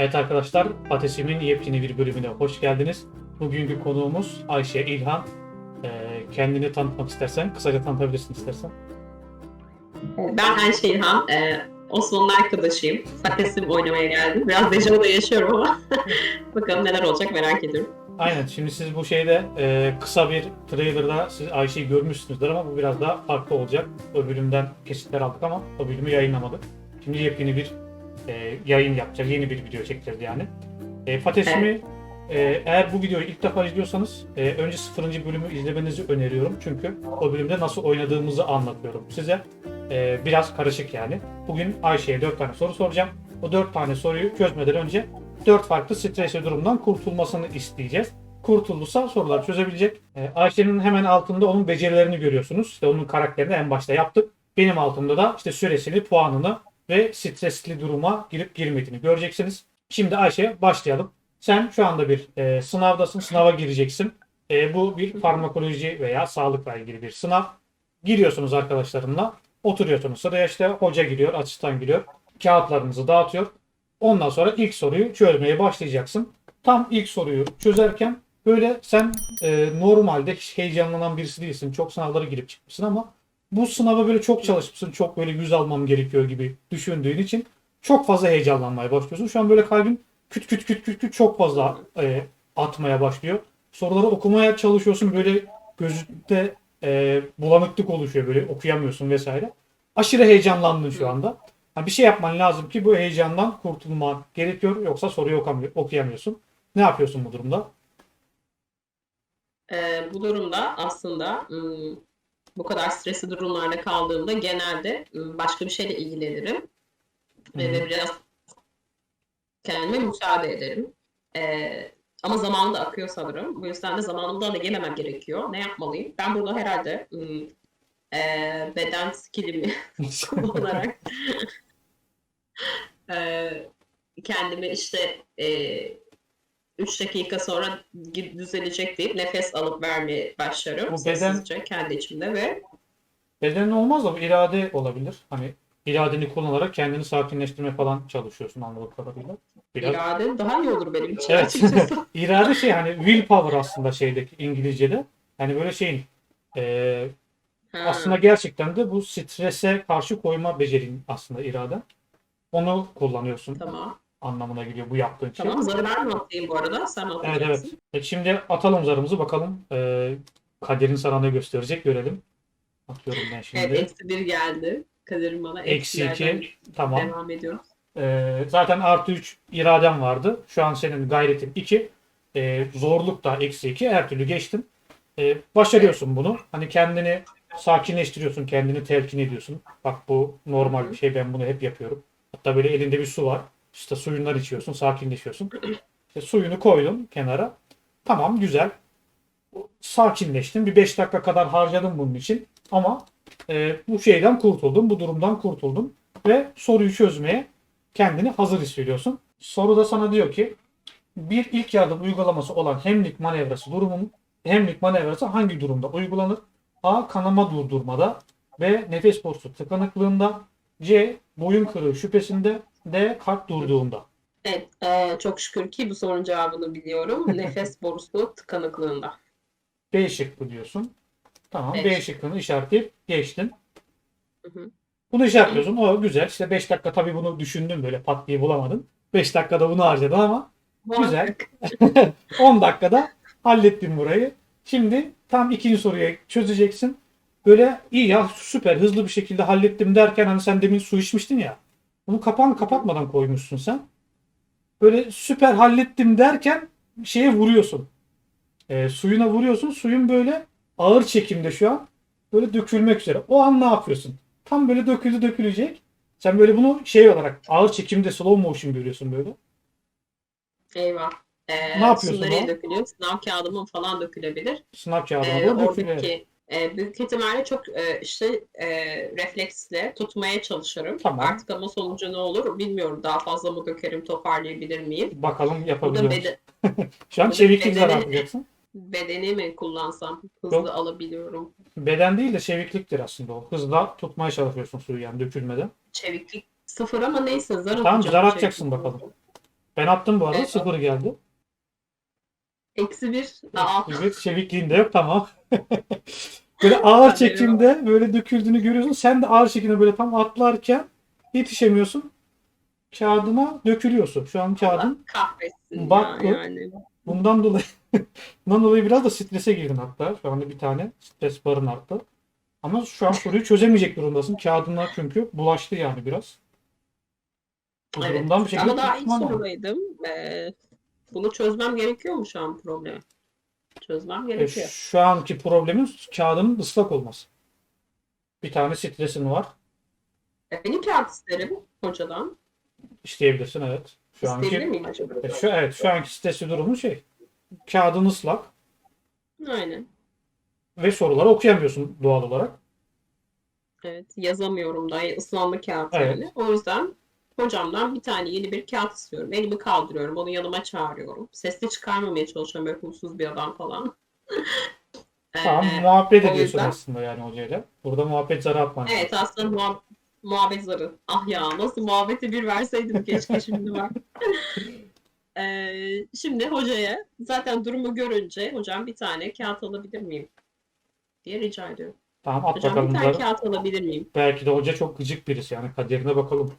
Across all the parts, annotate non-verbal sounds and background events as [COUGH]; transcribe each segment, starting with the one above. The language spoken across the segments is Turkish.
Evet arkadaşlar, Ateşim'in yepyeni bir bölümüne hoş geldiniz. Bugünkü konuğumuz Ayşe İlhan. Ee, kendini tanıtmak istersen, kısaca tanıtabilirsin istersen. Ben Ayşe İlhan. Ee, Osman'ın arkadaşıyım. Satesim oynamaya geldim. Biraz Dejavu'da yaşıyorum ama [LAUGHS] bakalım neler olacak merak ediyorum. Aynen, şimdi siz bu şeyde e, kısa bir trailerda siz Ayşe'yi görmüşsünüzdür ama bu biraz daha farklı olacak. O bölümden kesitler aldık ama o bölümü yayınlamadık. Şimdi yepyeni bir e, yayın yapacağız, yeni bir video çekeceğiz yani. E, Fatesimi e, eğer bu videoyu ilk defa izliyorsanız e, önce 0. bölümü izlemenizi öneriyorum. Çünkü o bölümde nasıl oynadığımızı anlatıyorum size. E, biraz karışık yani. Bugün Ayşe'ye 4 tane soru soracağım. O 4 tane soruyu çözmeden önce 4 farklı stresli durumdan kurtulmasını isteyeceğiz. Kurtulursa soruları çözebilecek. E, Ayşe'nin hemen altında onun becerilerini görüyorsunuz. İşte onun karakterini en başta yaptık. Benim altımda da işte süresini, puanını ve stresli duruma girip girmediğini göreceksiniz. Şimdi Ayşe başlayalım. Sen şu anda bir e, sınavdasın, sınava gireceksin. E, bu bir farmakoloji veya sağlıkla ilgili bir sınav. Giriyorsunuz arkadaşlarınla, oturuyorsunuz. Sıraya işte hoca giriyor, asistan giriyor. Kağıtlarınızı dağıtıyor. Ondan sonra ilk soruyu çözmeye başlayacaksın. Tam ilk soruyu çözerken böyle sen e, normalde hiç heyecanlanan birisi değilsin. Çok sınavlara girip çıkmışsın ama bu sınava böyle çok çalışmışsın. Çok böyle yüz almam gerekiyor gibi düşündüğün için çok fazla heyecanlanmaya başlıyorsun. Şu an böyle kalbin küt küt küt küt küt çok fazla e, atmaya başlıyor. Soruları okumaya çalışıyorsun böyle gözünde e, bulanıklık oluşuyor böyle okuyamıyorsun vesaire. Aşırı heyecanlandın şu anda. Ha, bir şey yapman lazım ki bu heyecandan kurtulman gerekiyor yoksa soruyu okuyamıyorsun. Ne yapıyorsun bu durumda? Ee, bu durumda aslında bu kadar stresli durumlarda kaldığımda genelde ım, başka bir şeyle ilgilenirim. Ve, ve biraz kendime müsaade ederim. Ee, ama zamanım da akıyor sanırım. Bu yüzden de zamanımdan da yememem gerekiyor. Ne yapmalıyım? Ben burada herhalde ım, ee, beden skillimi [LAUGHS] [LAUGHS] kullanarak ee, kendimi işte ee, 3 dakika sonra düzelecek deyip nefes alıp vermeye başlarım. Bu beden- Sessizce kendi içimde ve Bedenen olmaz bu irade olabilir. Hani iradeni kullanarak kendini sakinleştirme falan çalışıyorsun anladığım kadarıyla. Biraz. irade daha iyi olur benim için Evet. açıkçası. [LAUGHS] İrade şey hani willpower aslında şeydeki İngilizce'de. Hani böyle şeyin e, Ha, aslında gerçekten de bu strese karşı koyma becerin aslında iraden. Onu kullanıyorsun Tamam. Anlamına geliyor bu yaptığın şey. Tamam. Zarı ben mi atayım bu arada? Sen mi Evet evet. E şimdi atalım zarımızı bakalım. E, kaderin sana ne gösterecek görelim. Atıyorum ben şimdi. Evet. Eksi bir geldi. Kaderim bana Eksi eksilerden 2. Tamam. devam ediyoruz. Ee, zaten artı 3 iraden vardı. Şu an senin gayretin 2. Ee, zorluk da eksi 2. Her türlü geçtin. Ee, başarıyorsun bunu. Hani kendini sakinleştiriyorsun. Kendini telkin ediyorsun. Bak bu normal bir şey. Ben bunu hep yapıyorum. Hatta böyle elinde bir su var. İşte suyundan içiyorsun. Sakinleşiyorsun. İşte suyunu koydun kenara. Tamam güzel. Sakinleştin. Bir 5 dakika kadar harcadın bunun için. Ama e, bu şeyden kurtuldun. Bu durumdan kurtuldun. Ve soruyu çözmeye kendini hazır hissediyorsun. Soruda sana diyor ki bir ilk yardım uygulaması olan hemlik manevrası durumun hemlik manevrası hangi durumda uygulanır? A. Kanama durdurmada B. Nefes borusu tıkanıklığında C. Boyun kırığı şüphesinde D. Kalp durduğunda. Evet. eee, çok şükür ki bu sorunun cevabını biliyorum. [LAUGHS] Nefes borusu tıkanıklığında. B şıkkı diyorsun. Tamam. B B şıkkı. şıkkını işaretleyip geçtin. Hı hı. Bunu işaretliyorsun. O güzel. İşte 5 dakika tabii bunu düşündün böyle pat diye bulamadın. 5 dakikada bunu harcadın ama Güzel. [LAUGHS] 10 dakikada hallettin burayı. Şimdi tam ikinci soruyu çözeceksin. Böyle iyi ya süper hızlı bir şekilde hallettim derken hani sen demin su içmiştin ya. Bunu kapağını kapatmadan koymuşsun sen. Böyle süper hallettim derken şeye vuruyorsun. Ee, suyuna vuruyorsun. Suyun böyle ağır çekimde şu an. Böyle dökülmek üzere. O an ne yapıyorsun? Tam böyle döküldü dökülecek. Sen böyle bunu şey olarak ağır çekimde slow motion görüyorsun böyle. Eyvah. Eee, Ne yapıyorsun su nereye o? dökülüyor? Sınav kağıdımın falan dökülebilir. Sınav kağıdına Ee, doğru dökülüyor. oradaki e, büyük ihtimalle çok e, işte e, refleksle tutmaya çalışırım. Tamam. Artık ama sonucu ne olur bilmiyorum. Daha fazla mı dökerim, toparlayabilir miyim? Bakalım yapabiliyor musun? [LAUGHS] Şu an çeviklik zar bedeni- atacaksın. bedeni mi kullansam hızlı Yok. alabiliyorum. Beden değil de çevikliktir aslında o. Hızla tutmaya çalışıyorsun suyu yani dökülmeden. Çeviklik sıfır ama neyse zar Tamam, atacağım. zar atacaksın bakalım. Ben attım bu arada. Evet. Sıfır geldi. Eksi bir. Aa, Evet, çevikliğinde yok tamam. [LAUGHS] böyle [LAUGHS] ağır çekimde böyle döküldüğünü görüyorsun. Sen de ağır çekimde böyle tam atlarken yetişemiyorsun. Kağıdına dökülüyorsun. Şu an kağıdın kahretsin Bak ya yani. bundan dolayı [LAUGHS] bundan dolayı biraz da strese girdin hatta. Şu anda bir tane stres barın arttı. Ama şu an soruyu çözemeyecek durumdasın. Kağıdına çünkü bulaştı yani biraz. Bu Evet. durumdan bir şekilde Ama daha ilk sorudaydım. Ee, bunu çözmem gerekiyor mu şu an problemi? Çözmem E, gerekiyor. şu anki problemin kağıdının ıslak olması. Bir tane stresin var. E, Benim kağıt isterim hocadan. İsteyebilirsin evet. Şu İsteyebilir anki miyim acaba? e, şu evet şu anki stresli durumu şey. Kağıdın ıslak Aynen. ve soruları okuyamıyorsun doğal olarak. Evet. Yazamıyorum da ıslanma kağıt Evet. yani. O yüzden hocamdan bir tane yeni bir kağıt istiyorum. Elimi kaldırıyorum. Onu yanıma çağırıyorum. Sesli çıkarmamaya çalışıyorum. Böyle huysuz bir adam falan. [LAUGHS] Tamam Ee, muhabbet ediyorsun yüzden- aslında yani hocayla. Burada muhabbet zarı atman. Evet aslında muhab- muhabbet zarı. Ah ya nasıl muhabbete bir verseydim keşke şimdi var. [LAUGHS] Ee, şimdi hocaya zaten durumu görünce hocam bir tane kağıt alabilir miyim? diye rica ediyorum. Tamam at Hocam bakalım bir tane zarı. kağıt alabilir miyim? Belki de hoca çok gıcık birisi yani kaderine bakalım.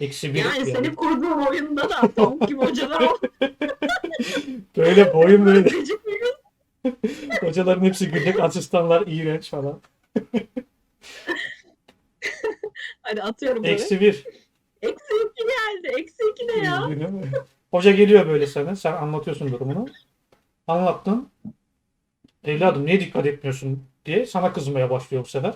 Eksi bir Yani yani. senin kurduğun oyunda da tavuk gibi hocalar oldu. [LAUGHS] Böyle boyun böyle. [LAUGHS] Hocaların hepsi gıcık, asistanlar iğrenç falan. [LAUGHS] Hadi atıyorum böyle. Eksi bir. Eksi iki geldi. Eksi iki ne ya? Hoca geliyor böyle sana. Sen anlatıyorsun durumunu. Anlattın. Evladım niye dikkat etmiyorsun diye sana kızmaya başlıyor bu sefer.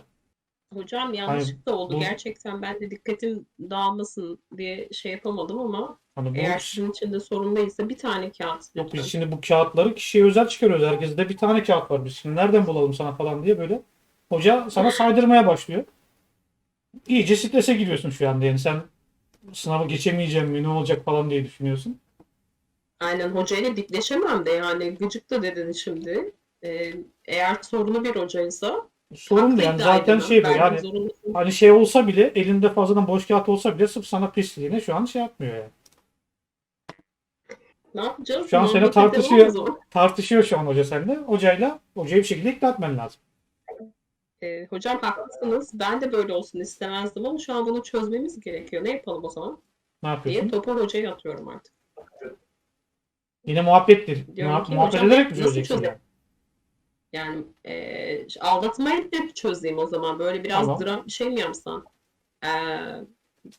Hocam yanlışlıkla oldu. bu- Gerçekten ben de dikkatim dağılmasın diye şey yapamadım ama Hani bu eğer sizin için de sorun değilse bir tane kağıt yok lütfen. biz şimdi bu kağıtları kişiye özel çıkarıyoruz. Herkeste de bir tane kağıt var. Biz şimdi nereden bulalım sana falan diye böyle. Hoca sana saydırmaya başlıyor. İyice strese giriyorsun şu anda. Yani sen sınavı geçemeyeceğim mi ne olacak falan diye düşünüyorsun. Aynen hocayla dikleşemem de yani gıcık da dedin şimdi. Ee, eğer sorunu bir hocaysa Sorun haklı yani zaten şey bu yani zorundasın. hani şey olsa bile elinde fazladan boş kağıt olsa bile sırf sana pisliğine şu an şey yapmıyor yani. Ne yapacağız? Şu an seni Muhabbet edelim tartışıyor. Tartışıyor şu an hoca seninle. Hocayla hocayı bir şekilde ikna etmen lazım. Ee, hocam haklısınız. Ben de böyle olsun istemezdim ama şu an bunu çözmemiz gerekiyor. Ne yapalım o zaman? Ne diye yapıyorsun? topu hocaya atıyorum artık. Yine muhabbettir. Diyorum Muha- ki, muhabbet hocam, ederek mi çözeceksin yani? Yani eee aldatmayı da çözeyim o zaman. Böyle biraz Tamam. dram şey mi yapsam? Eee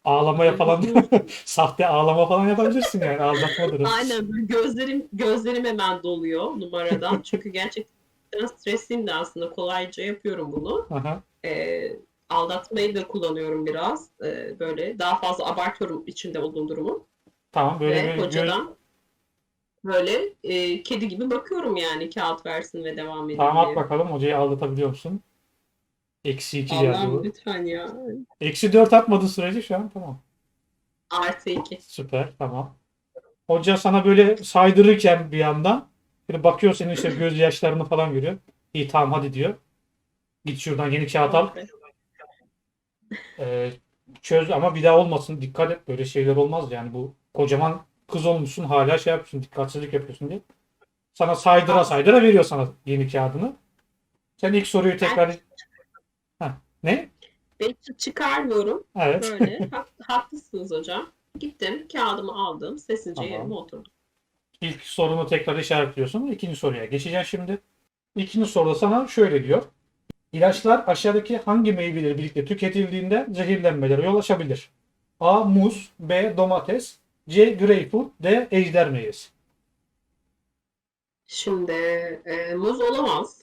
Ağlamaya falan [LAUGHS] sahte ağlama falan yapabilirsin yani aldatmadır. o. aynen böyle gözlerim gözlerim hemen doluyor numaradan. [LAUGHS] Çünkü gerçekten stresliyim de aslında kolayca yapıyorum bunu. Aha. Aldatmayı da kullanıyorum biraz. Eee, böyle daha fazla abartıyorum içinde olduğum durumu. Tamam böyle Ve bir göz, hocadan böyle eee, kedi gibi bakıyorum yani kağıt versin ve devam edeyim tamam at diye. bakalım hocayı aldatabiliyor musun? Eksi 2 geldi Allah'ım bu. lütfen ya. Eksi 4 atmadığın sürece şu an tamam. Artı iki. Süper tamam. Hoca sana böyle saydırırken bir yandan böyle bakıyor senin işte gözyaşlarını falan görüyor. İyi tamam hadi diyor. Git şuradan yeni kağıt al. Ee, çöz ama bir daha olmasın. Dikkat et böyle şeyler olmaz yani bu kocaman kız olmuşsun hala şey yapıyorsun dikkatsizlik yapıyorsun diye. Sana saydıra saydıra veriyor sana yeni kağıdını. Sen ilk soruyu tekrar Heh, ne? Ben çıkarmıyorum. Evet. Böyle. [LAUGHS] Hak- haklısınız hocam. Gittim, kağıdımı aldım. Sessizce Tamam. yerime oturdum. İlk sorunu tekrar işaretliyorsun. İkinci soruya geçeceğiz şimdi. İkinci soruda sana şöyle diyor. İlaçlar aşağıdaki hangi meyveleri birlikte tüketildiğinde zehirlenmelere yol açabilir? A. Muz B. Domates C. Greyfurt D. Ejder meyvesi. Şimdi e, muz olamaz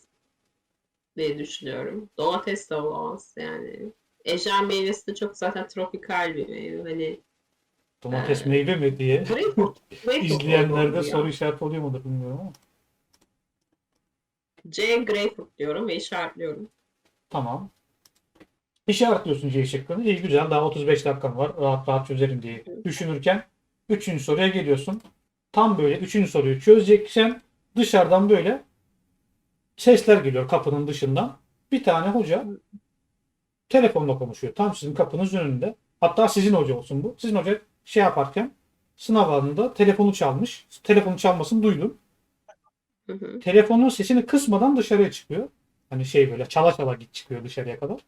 diye düşünüyorum. Domates de olamaz yani. Ejder meyvesi de çok zaten tropikal bir meyve. Hani Domates Ee, meyve mi diye greyfurt, [LAUGHS] greyfurt izleyenlerde soru işareti oluyor mudur bilmiyorum ama. C greyfurt diyorum ve işaretliyorum. Tamam. İşaretliyorsun C şıkkını. İyi güzel daha 35 dakikan var. Rahat rahat çözerim diye düşünürken üçüncü soruya geliyorsun. Tam böyle üçüncü soruyu çözeceksen dışarıdan böyle sesler geliyor kapının dışından. Bir tane hoca telefonla konuşuyor. Tam sizin kapınızın önünde. Hatta sizin hoca olsun bu. Sizin hoca şey yaparken sınav anında telefonu çalmış. Telefonu çalmasını duydum. Hı hı. Telefonun sesini kısmadan dışarıya çıkıyor. Hani şey böyle çala çala git çıkıyor dışarıya kadar.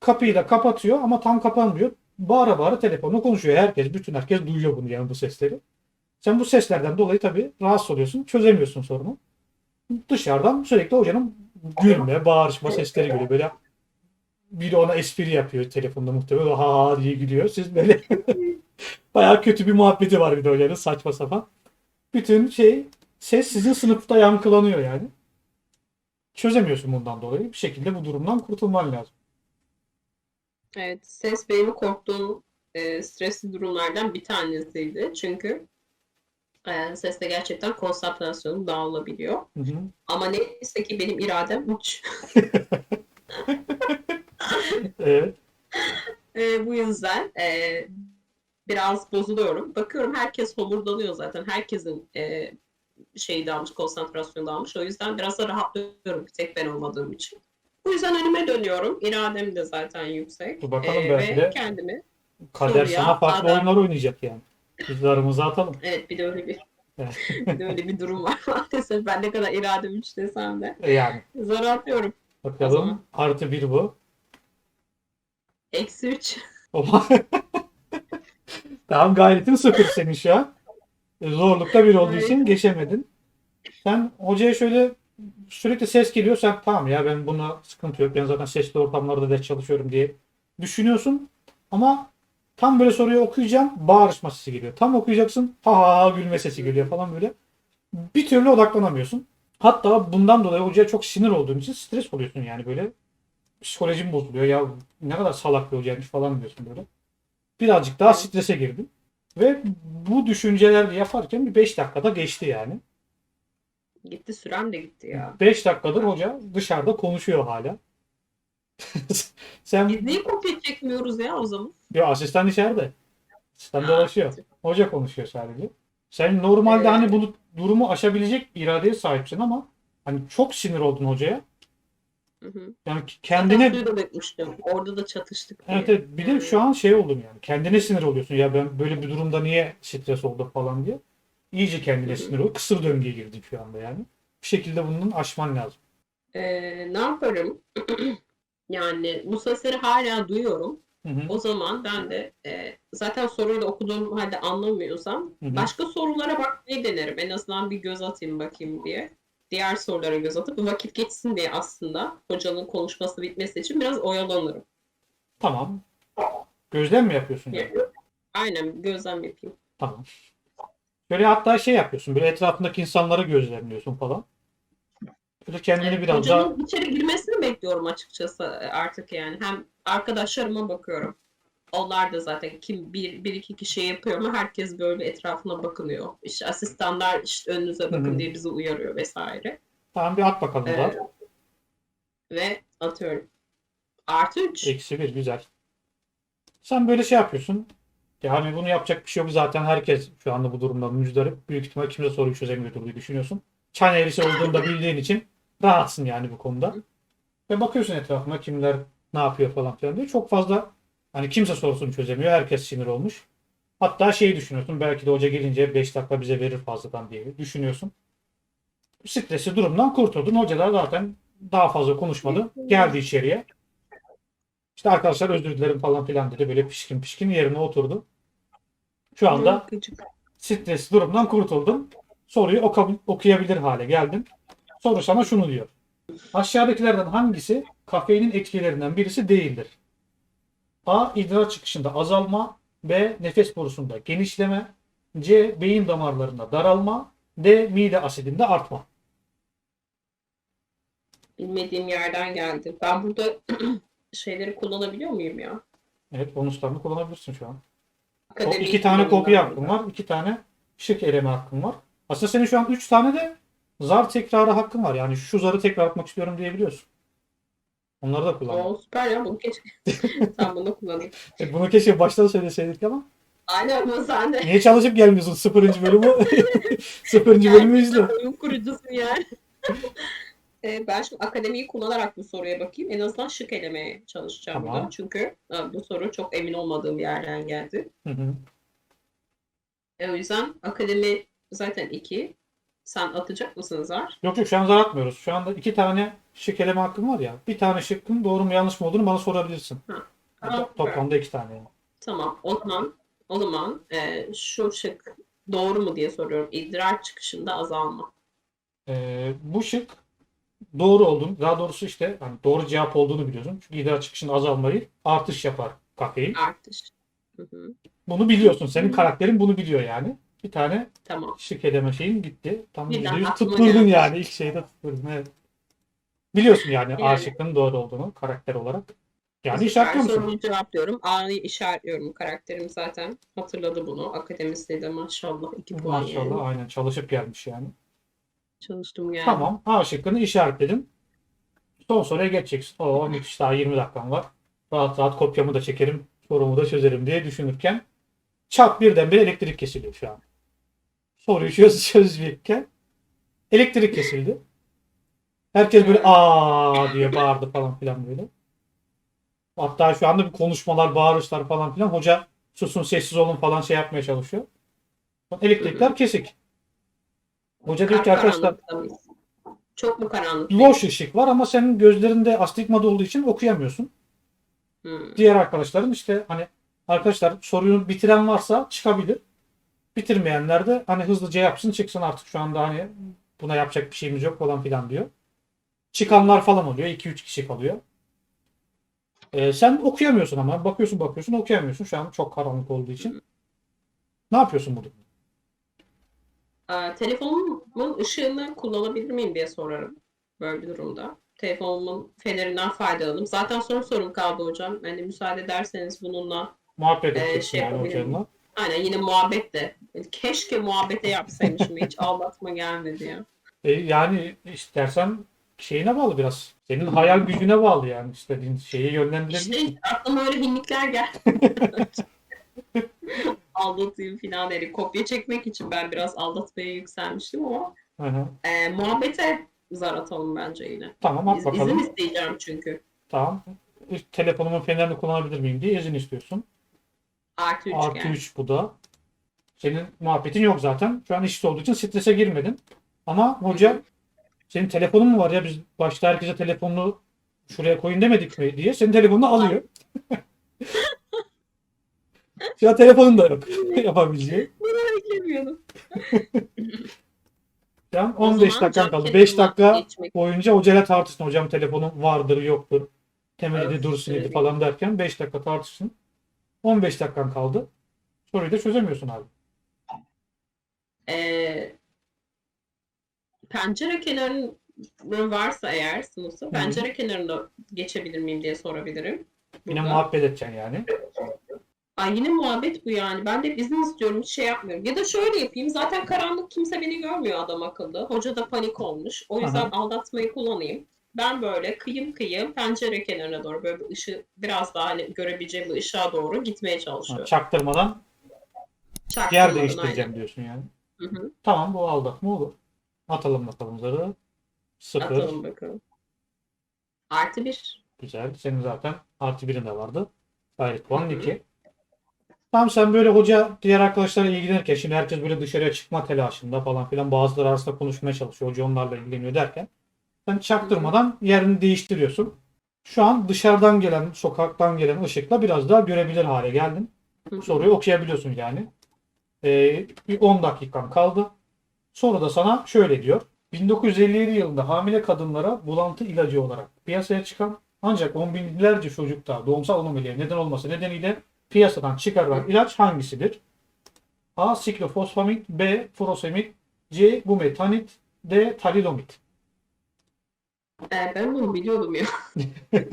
Kapıyı da kapatıyor ama tam kapanmıyor. Bağıra bağıra telefonla konuşuyor. Herkes, bütün herkes duyuyor bunu yani bu sesleri. Sen bu seslerden dolayı tabii rahatsız oluyorsun. Çözemiyorsun sorunu. Dışarıdan sürekli hocanın gülme, bağırışma sesleri geliyor. Böyle biri ona espri yapıyor telefonda muhtemelen. Ha ha diye gülüyor. Siz böyle [LAUGHS] bayağı kötü bir muhabbeti var bir de hocanın saçma sapan. Bütün şey ses sizin sınıfta yankılanıyor yani. Çözemiyorsun bundan dolayı. Bir şekilde bu durumdan kurtulman lazım. Evet, ses benim korktuğum e, stresli durumlardan bir tanesiydi. Çünkü e, sesle gerçekten konsantrasyonum dağılabiliyor. Hı hı. Ama neyse ki benim iradem uç. [LAUGHS] Evet. E, bu yüzden e, biraz bozuluyorum. Bakıyorum herkes homurdanıyor zaten. Herkesin e, şeyi dağılmış, konsantrasyonu dağılmış. O yüzden biraz da rahatlıyorum bir tek ben olmadığım için. Bu yüzden önüme dönüyorum. İradem de zaten yüksek. Dur bakalım E, belki de kendimi Kader Soruya sana farklı adam- oyunlar oynayacak yani. Aramıza atalım. Evet bir de öyle bir [LAUGHS] bir de öyle bir durum var [LAUGHS] maalesef. Ben ne kadar iradem üç desem de E Yani. zar atıyorum. O Bakalım. Artı bir bu. Eksi üç. [LAUGHS] Ama tamam gayretin sıfır senin şu an. E, Zorlukta bir olduğu için Evet. geçemedin. Sen hocaya şöyle sürekli ses geliyor. Sen tamam ya ben buna sıkıntı yok. Ben zaten sesli ortamlarda ders çalışıyorum diye düşünüyorsun. Ama tam böyle soruyu okuyacağım. Bağırışma sesi geliyor. Tam okuyacaksın. Ha ha ha gülme sesi geliyor falan böyle. Bir türlü odaklanamıyorsun. Hatta bundan dolayı hocaya çok sinir olduğun için stres oluyorsun yani böyle. Psikolojim bozuluyor. Ya ne kadar salak bir hocaymış falan diyorsun böyle. Birazcık daha strese girdim. Ve bu düşüncelerle yaparken bir 5 dakikada geçti yani. Gitti sürem de gitti ya. 5 dakikadır hoca dışarıda konuşuyor hala. [LAUGHS] Sen Biz niye kopya çekmiyoruz ya o zaman? ya asistan içeride. Asistan dolaşıyor. Hoca konuşuyor sadece. Sen normalde Evet. hani bunu durumu aşabilecek iradeye sahipsin ama hani çok sinir oldun hocaya. Hı hı. Yani kendine da. Orada da çatıştık diye. Evet, evet. Bir de şu an şey oldum yani. Kendine sinir oluyorsun. Ya ben böyle bir durumda niye stres oldum falan diye. İyice kendine sinir oluyor. Kısır döngüye girdin şu anda yani. Bir şekilde bunun aşman lazım. Ee, ne yaparım? [CLEARS THROAT] yani bu sesleri hala duyuyorum. Hı hı. O zaman ben de e, zaten soruyu da okuduğum halde anlamıyorsam Hı hı. başka sorulara bakmayı denerim. En azından bir göz atayım bakayım diye. Diğer sorulara göz atıp vakit geçsin diye aslında hocanın konuşması bitmesi için biraz oyalanırım. Tamam. Gözlem mi yapıyorsun? Yani, aynen gözlem yapayım. Tamam. Böyle hatta şey yapıyorsun. Böyle etrafındaki insanları gözlemliyorsun falan. Böyle kendini Evet, biraz daha hocanın içeri girmesini bekliyorum açıkçası e, artık yani. Hem arkadaşlarıma bakıyorum. Onlar da zaten kim bir, bir iki kişi yapıyor ama herkes böyle etrafına bakınıyor. İşte asistanlar işte önünüze bakın Hı hı. diye bizi uyarıyor vesaire. tamam bir at bakalım daha. Evet. Ve atıyorum. Artı 3. Eksi bir güzel. Sen böyle şey yapıyorsun. Yani bunu yapacak bir şey yok zaten herkes şu anda bu durumdan müzdarip. Büyük ihtimal kimse soruyu çözemiyordur diye düşünüyorsun. Çan eğrisi olduğunu da bildiğin için rahatsın yani bu konuda. Ve bakıyorsun etrafına kimler ne yapıyor falan filan diye. Çok fazla hani kimse sorusunu çözemiyor. Herkes sinir olmuş. Hatta şeyi düşünüyorsun. Belki de hoca gelince 5 dakika bize verir fazladan diye düşünüyorsun. Stresli durumdan kurtuldun. Hocalar zaten daha fazla konuşmadı. Geldi içeriye. İşte arkadaşlar özür dilerim falan filan dedi. Böyle pişkin pişkin yerine oturdu. Şu anda stresli durumdan kurtuldun. Soruyu oku- okuyabilir hale geldin. Soru sana şunu diyor. Aşağıdakilerden hangisi kafeinin etkilerinden birisi değildir? A. idrar çıkışında azalma. B. Nefes borusunda genişleme. C. Beyin damarlarında daralma. D. Mide asidinde artma. Bilmediğim yerden geldi. Ben burada [CLEARS THROAT] şeyleri kullanabiliyor muyum ya? Evet bonuslarını kullanabilirsin şu an. O Akademiyi iki tane kopya ben hakkın var. iki tane şık eleme hakkın var. Aslında senin şu an üç tane de zar tekrarı hakkın var. Yani şu zarı tekrar atmak istiyorum diyebiliyorsun. Onları da kullan. Oo, süper ya bunu keşke. [LAUGHS] Sen bunu kullanayım. E, bunu keşke baştan söyleseydik ama. Aynen ama sen de. Niye çalışıp gelmiyorsun sıfırıncı bölümü? [LAUGHS] sıfırıncı bölümü izle. Oyun kurucusun yani. [LAUGHS] Ee, ben şimdi akademiyi kullanarak bu soruya bakayım. En azından şık elemeye çalışacağım Tamam. burada. Çünkü e, bu soru çok emin olmadığım yerden geldi. Hı hı. E, o yüzden akademi zaten 2. Sen atacak mısın Zar? Yok yok şu an zar atmıyoruz. Şu anda iki tane şık eleme hakkım var ya. Bir tane şıkkın doğru mu yanlış mı olduğunu bana sorabilirsin. Ha. Yani to- toplamda iki tane yani. Tamam. O zaman o zaman e, şu şık doğru mu diye soruyorum. İdrar çıkışında azalma. Ee, bu şık doğru olduğunu, daha doğrusu işte hani doğru cevap olduğunu biliyorsun. Çünkü idrar çıkışında azalmayı artış yapar kafein. Artış. Hı hı. Bunu biliyorsun. Senin karakterin bunu biliyor yani. Bir tane Tamam. şık eleme şeyin gitti. Tam Birden %100 aklıma tutturdun yani. ilk şeyde tutturdun. Evet. Biliyorsun yani, A Yani. şıkkının doğru olduğunu karakter olarak. Yani işaretliyor musun? Soruyu cevaplıyorum. A'yı işaretliyorum. Karakterim zaten hatırladı bunu. Akademisinde de maşallah 2 puan Maşallah yani. aynen çalışıp gelmiş yani. Çalıştım yani. Tamam. A şıkkını işaretledim. Son soruya geçeceksin. O müthiş daha 20 dakikam var. Rahat rahat kopyamı da çekerim. Sorumu da çözerim diye düşünürken çat birdenbire elektrik kesiliyor şu an. Soruyu çöz [LAUGHS] çözürken elektrik kesildi. Herkes böyle aa diye bağırdı falan filan böyle. Hatta şu anda bir konuşmalar, bağırışlar falan filan. Hoca susun sessiz olun falan şey yapmaya çalışıyor. Elektrikler kesik. Hoca diyor ki arkadaşlar Karanlıkta? Çok mu karanlık? loş ışık var ama senin gözlerinde astigmat olduğu için okuyamıyorsun. Hmm. Diğer arkadaşların işte hani arkadaşlar soruyu bitiren varsa çıkabilir. Bitirmeyenler de hani hızlıca yapsın çıksın artık şu anda hani buna yapacak bir şeyimiz yok falan filan diyor. Çıkanlar falan oluyor. 2-3 kişi kalıyor. Ee, sen okuyamıyorsun ama bakıyorsun bakıyorsun okuyamıyorsun şu an çok karanlık olduğu için. Ne yapıyorsun burada? Aa, telefonumun ışığını kullanabilir miyim diye sorarım böyle bir durumda. Telefonumun fenerinden faydalanırım. Zaten son sorum kaldı hocam. Hani müsaade ederseniz bununla Muhabbet Ee, edeceksin şey yani hocanla. aynen yine muhabbet de. Keşke muhabbete yapsaymışım hiç aldatma gelmedi ya. E, yani istersen şeyine bağlı biraz. Senin hayal gücüne bağlı yani istediğin şeyi yönlendirebilirsin. İşte aklıma öyle hinlikler geldi. [LAUGHS] Aldatayım falan dedi. Kopya çekmek için ben biraz aldatmaya yükselmiştim ama Hı hı. e, muhabbete zar atalım bence yine. Tamam at İz, bakalım. izin isteyeceğim çünkü. Tamam. Telefonumun fenerini kullanabilir miyim diye izin istiyorsun. Artı 3 Artı yani. 3 bu da. Senin muhabbetin yok zaten. Şu an işte olduğu için strese girmedin. Ama hoca senin telefonun mu var ya biz başta herkese telefonunu şuraya koyun demedik mi diye senin telefonunu alıyor. [LAUGHS] Şu an telefonun da yok [LAUGHS] yapabileceği. Bunu beklemiyordum. [LAUGHS] An O 15 zaman dakikan kaldı. 5 telefonuna dakika geçmek. boyunca hocayla tartıştın. Hocam telefonum vardır yoktur. Temeli Evet, dursun idi falan derken 5 dakika tartıştın. 15 dakikan kaldı. Soruyu da çözemiyorsun abi. Ee, pencere kenarının varsa eğer sınıfta pencere kenarında geçebilir miyim diye sorabilirim. Yine Burada. muhabbet edeceksin yani. Ay yine muhabbet bu yani. Ben de izin istiyorum hiç şey yapmıyorum. Ya da şöyle yapayım. Zaten karanlık kimse beni görmüyor adam akıllı. Hoca da panik olmuş. O yüzden Aha. aldatmayı kullanayım. Ben böyle kıyım kıyım pencere kenarına doğru böyle bir ışığı biraz daha hani görebileceğim bir ışığa doğru gitmeye Ha, çalışıyorum. Çaktırmadan yer değiştireceğim diyorsun yani. aynen. Hı hı. Tamam bu aldatma olur. Atalım bakalım zarı. Sıfır. Atalım bakalım. Artı bir. Güzel. Senin zaten artı birin de vardı. Gayret puan Hı hı. 2. Tamam sen böyle hoca diğer arkadaşlarla ilgilenirken şimdi herkes böyle dışarıya çıkma telaşında falan filan bazıları arasında konuşmaya çalışıyor. Hoca onlarla ilgileniyor derken sen çaktırmadan yerini değiştiriyorsun. Şu an dışarıdan gelen, sokaktan gelen ışıkla biraz daha görebilir hale geldin. Soruyu okuyabiliyorsun yani. Ee, bir 10 dakikan kaldı. Sonra da sana şöyle diyor. 1957 yılında hamile kadınlara bulantı ilacı olarak piyasaya çıkan ancak on binlerce çocukta doğumsal anomaliye neden olması nedeniyle piyasadan çıkarılan ilaç hangisidir? A. Siklofosfamid B. Furosemid C. Bumetanid D. Talidomid Ee, ben bunu biliyordum ya. [LAUGHS]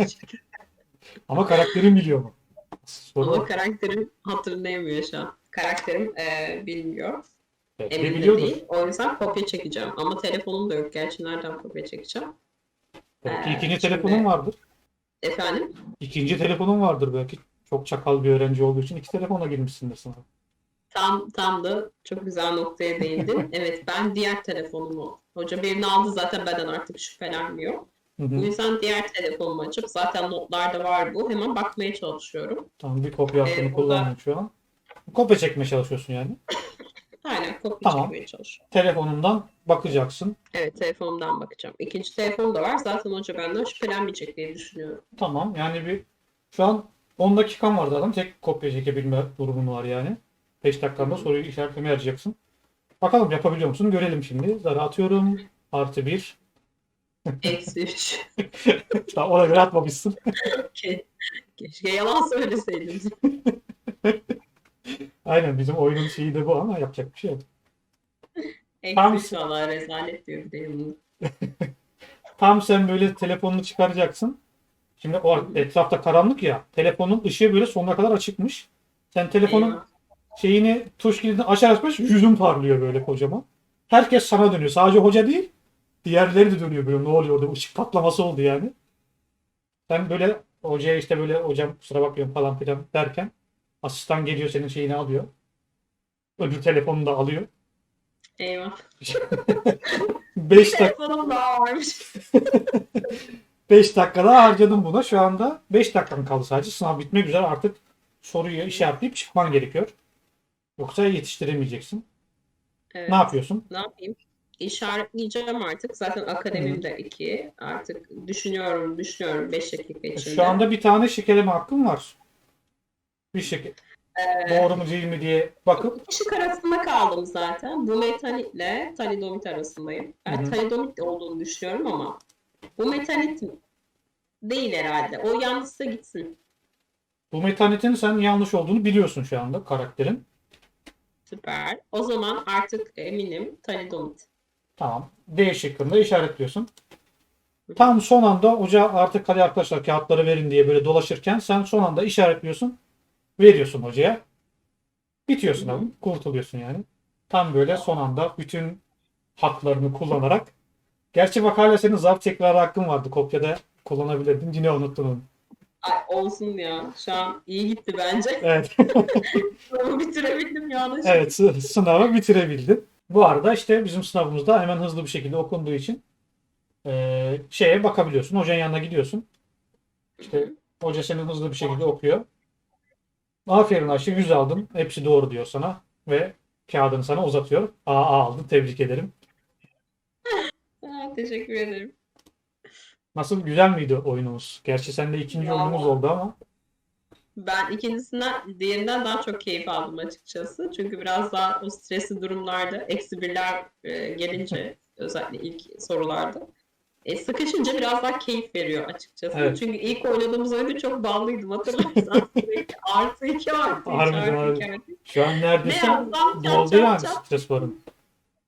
Ama karakterin biliyor mu? Soru Ama karakterim hatırlayamıyor şu an. Karakterim ee, bilmiyor. De Emin de biliyordur. değil. O yüzden kopya çekeceğim. Ama telefonum da yok. Gerçi nereden kopya çekeceğim? Belki Ee, ikinci şimdi- telefonun vardır. Efendim? İkinci telefonun vardır belki. Çok çakal bir öğrenci olduğu için iki telefona girmişsindir sınava. Tam tam da çok güzel noktaya değindin. [LAUGHS] evet ben diğer telefonumu. Hoca birini aldı zaten benden artık şüphelenmiyor. Hı Bu hı. yüzden diğer telefonumu açıp zaten notlarda var bu. Hemen bakmaya çalışıyorum. Tamam bir kopya hakkını Ee, burada- kullandın şu an. Kopya çekmeye çalışıyorsun yani. [LAUGHS] kopya Tamam. çekmeye çalışıyorum. Telefonundan bakacaksın. Evet telefonumdan bakacağım. İkinci telefon da var. Zaten hoca benden şüphelenmeyecek diye düşünüyorum. Tamam yani bir şu an 10 dakikan var zaten. Tek kopya çekebilme durumun var yani. 5 dakikanda soruyu işaretlemeye harcayacaksın. Bakalım yapabiliyor musun? Görelim şimdi. Zarı atıyorum. Artı 1. Eksi 3. Daha [LAUGHS] ona göre atmamışsın. Ke- Keşke yalan söyleseydim. [LAUGHS] Aynen bizim oyunun şeyi de bu ama yapacak bir şey yok. Eksi 3 valla rezalet diyor bir de. [LAUGHS] Tam sen böyle telefonunu çıkaracaksın. Şimdi o etrafta karanlık ya. Telefonun ışığı böyle sonuna kadar açıkmış. Sen telefonun Eyvah. şeyini tuş kilidini açar açmaz yüzün parlıyor böyle kocaman. Herkes sana dönüyor. Sadece hoca değil. Diğerleri de dönüyor böyle. Ne oluyor orada? Işık patlaması oldu yani. Sen böyle hocaya işte böyle hocam kusura bakmayın falan filan derken asistan geliyor senin şeyini alıyor. Öbür telefonunu da alıyor. Eyvah. [LAUGHS] [LAUGHS] 5 dakika Telefonum daha varmış. [LAUGHS] 5 dakika daha harcadım buna. Şu anda 5 dakikan kaldı sadece. Sınav bitmek üzere artık soruyu işaretleyip çıkman gerekiyor. Yoksa yetiştiremeyeceksin. Evet. Ne yapıyorsun? Ne yapayım? İşaretleyeceğim artık. Zaten akademimde 2. Artık düşünüyorum, düşünüyorum 5 dakika içinde. Şu anda bir tane şekeleme hakkın var. Bir şeker. Ee, Doğru mu değil mi diye bakıp İki şık arasında kaldım zaten. Bu metanitle talidomit arasındayım. Ben Hı hı. talidomit olduğunu düşünüyorum ama bu metanit değil herhalde. O yanlışsa gitsin. bu metanitin sen yanlış olduğunu biliyorsun şu anda karakterin. Süper. O zaman artık eminim talidomit. Tamam. D şıkkında işaretliyorsun. Tam son anda hoca artık hadi arkadaşlar kağıtları verin diye böyle dolaşırken sen son anda işaretliyorsun. Veriyorsun hocaya. Bitiyor sınavın. Kurtuluyorsun yani. Tam böyle son anda bütün haklarını kullanarak. Gerçi bak hala senin zarf tekrarı hakkın vardı. Kopyada kullanabilirdin. Yine unuttun onu. Ay, olsun ya. Şu an iyi gitti bence. Evet. [LAUGHS] [LAUGHS] Sınavı bitirebildim yanlış. evet sı- sınavı bitirebildin. Bu arada işte bizim sınavımızda hemen hızlı bir şekilde okunduğu için eee, şeye bakabiliyorsun. Hocanın yanına gidiyorsun. İşte hoca senin hızlı bir şekilde okuyor. Aferin Ayşe 100 aldın. Hepsi doğru diyor sana ve kağıdını sana uzatıyor. Aa aldın. Tebrik ederim. Teşekkür ederim. Nasıl güzel miydi oyunumuz? Gerçi sende ikinci Vallahi. oyunumuz oldu ama Ben ikincisinden, diğerinden daha çok keyif aldım açıkçası. Çünkü biraz daha o stresli durumlarda, eksi birler e, gelince özellikle ilk sorularda e, sıkışınca biraz daha keyif veriyor açıkçası. Evet. Çünkü ilk oynadığımız oyunda çok ballıydım hatırlarsan. [LAUGHS] Artı iki artı Harbiden artı iki artı şu an Ne neredeyse çat doldu yani stres barın.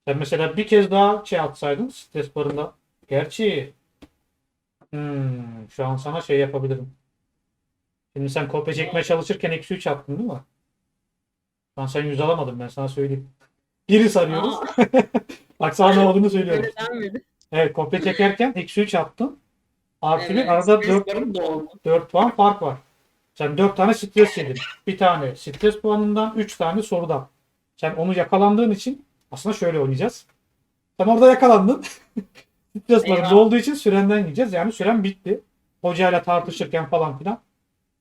Sen mesela bir kez daha şey atsaydın stres barında. Gerçi hmm, şu an sana şey yapabilirim. Şimdi sen kopya çekmeye çalışırken eksi 3 attın değil mi? Şu an sen 100 alamadın ben sana söyleyeyim. Biri sarıyoruz. [LAUGHS] Bak sana ne olduğunu söylüyorum. Evet kopya çekerken eksi 3 attın. Artı Evet, arada stres 4, barım doldu. 4 puan fark var. Sen 4 tane stres yedin. Bir tane stres puanından 3 tane sorudan. Sen onu yakalandığın için aslında şöyle oynayacağız. Sen orada yakalandın. [LAUGHS] barın Eyvah. dolduğu için sürenden yiyeceğiz. Yani süren bitti. Hocayla tartışırken falan filan.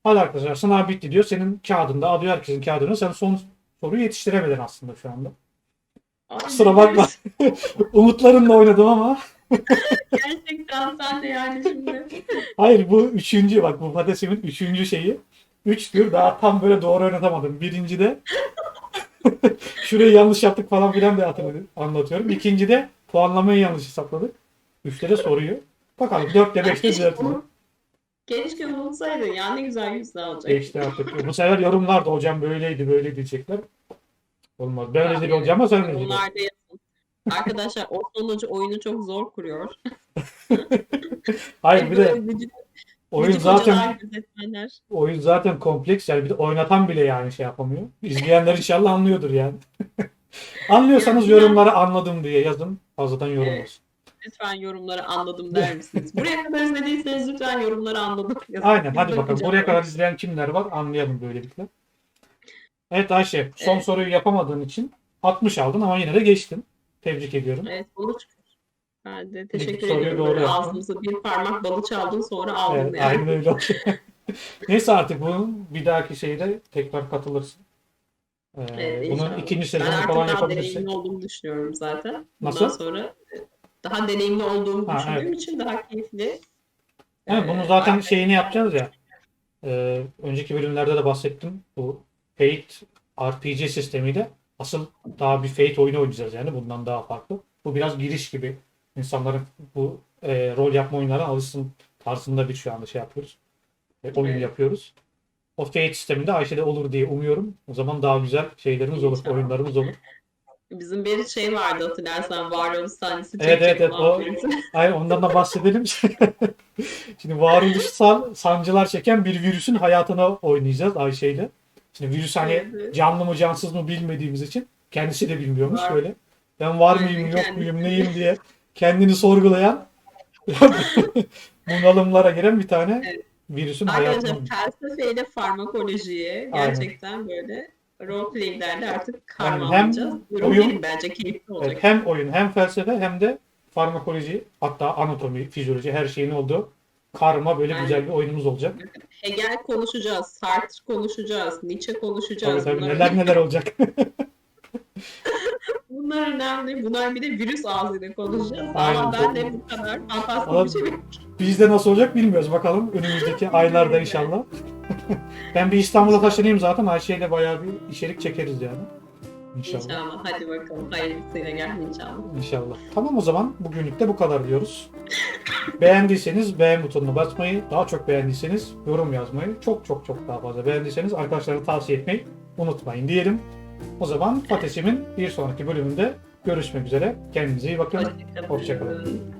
Hadi arkadaşlar sınav bitti diyor. Senin kağıdında alıyor herkesin kağıdını. Sen son soruyu yetiştiremedin aslında şu anda. Ay, Kusura bakma. [LAUGHS] Umutlarımla oynadım ama. [LAUGHS] Gerçekten sen de yani şimdi. Hayır bu üçüncü bak bu Fatesimin üçüncü şeyi. Üçtür daha tam böyle doğru oynatamadım. Birinci de [LAUGHS] şurayı yanlış yaptık falan filan da hatırladım, anlatıyorum. İkinci de puanlamayı yanlış hesapladık. Üçte de soruyu. Bakalım dörtte beşte onu- Keşke unutsaydın. Ya ne güzel yüzde alacak. Geçti artık. Bu sefer yorumlarda hocam böyleydi böyle diyecekler. Olmaz. Ben rezil olacağım ama sen rezil ol. Bunlar da yazın. Arkadaşlar Osman Hoca oyunu çok zor kuruyor. [LAUGHS] Hayır bir de Böyle vücut- oyun vücut zaten hocalar, oyun zaten kompleks yani bir de oynatan bile yani şey yapamıyor. İzleyenler inşallah anlıyordur yani. [LAUGHS] Anlıyorsanız Yani- yorumlara anladım diye yazın. Fazladan yorum Evet. olsun. Lütfen yorumları anladım der misiniz? Buraya kadar izlediyseniz lütfen yorumları anladım. yazın. [LAUGHS] Aynen Biz hadi bakalım. bakacağız. Buraya kadar izleyen kimler var anlayalım böylelikle. Evet Ayşe son Evet. soruyu yapamadığın için 60 aldın ama yine de geçtin. Tebrik ediyorum. Evet sonuç. De teşekkür soruyu ediyorum. doğru Böyle yaptın. Ağzımıza bir parmak balı çaldın sonra aldın Evet, yani. aynen öyle. [LAUGHS] Neyse artık bunun bir dahaki şeyde tekrar katılırsın. Ee, Evet, bunun inşallah. ikinci Ben sezonu artık falan daha yapabilirsek. deneyimli olduğumu düşünüyorum zaten. Nasıl? Bundan sonra e, daha deneyimli olduğumu Ha, düşündüğüm için daha keyifli. Evet, Ee, bunu zaten şeyini yapacağız ya. Ee, önceki bölümlerde de bahsettim. Bu Fate RPG sistemiyle asıl daha bir Fate oyunu oynayacağız yani bundan daha farklı. Bu biraz giriş gibi. İnsanların bu e, rol yapma oyunlarına alışsın tarzında bir şu anda şey yapıyoruz. E, oyun Evet. yapıyoruz. O Fate sisteminde Ayşe'de olur diye umuyorum. O zaman daha güzel şeylerimiz olur, İnşallah. oyunlarımız olur. Bizim bir şey vardı hatırlarsan varoluş sahnesi Evet, evet, evet, o-. [LAUGHS] Hayır ondan da bahsedelim. [LAUGHS] Şimdi varoluşsal sancılar çeken bir virüsün hayatını oynayacağız Ayşe ile. Şimdi virüs hani Evet. canlı mı cansız mı bilmediğimiz için kendisi de bilmiyormuş Var. böyle. Ben var mıyım yok muyum neyim diye kendini sorgulayan [LAUGHS] bunalımlara giren bir tane Evet. virüsün hayatını Arkadaşlar oynayacağız. felsefeyle farmakolojiye Aynen. gerçekten böyle roleplay'lerde artık Yani hem oyun- bence keyifli olacak. Evet, hem oyun hem felsefe hem de farmakoloji hatta anatomi, fizyoloji her şeyin olduğu karma böyle Aynen. güzel bir oyunumuz olacak. Hegel konuşacağız, Sartre konuşacağız, Nietzsche Tabii konuşacağız. tabii Bunlar, neler neler olacak. [LAUGHS] bunlar önemli. Bunlar bir de virüs ağzıyla konuşacağız. Aynen, Ama ben de bu kadar fantastik Ama- bir şey. Bizde nasıl olacak bilmiyoruz bakalım önümüzdeki [LAUGHS] aylarda inşallah. [LAUGHS] ben bir İstanbul'a taşınayım zaten Ayşe ile bayağı bir içerik çekeriz yani. İnşallah. İnşallah. Hadi bakalım. Hayırlısıyla gel inşallah. İnşallah. Tamam o zaman bugünlük de bu kadar diyoruz. Beğendiyseniz beğen butonuna basmayı, daha çok beğendiyseniz yorum yazmayı, çok çok çok daha fazla beğendiyseniz arkadaşlara tavsiye etmeyi unutmayın diyelim. O zaman Fates'imin bir sonraki bölümünde görüşmek üzere. Kendinize iyi bakın. Hoşçakalın. Hoşça kalın.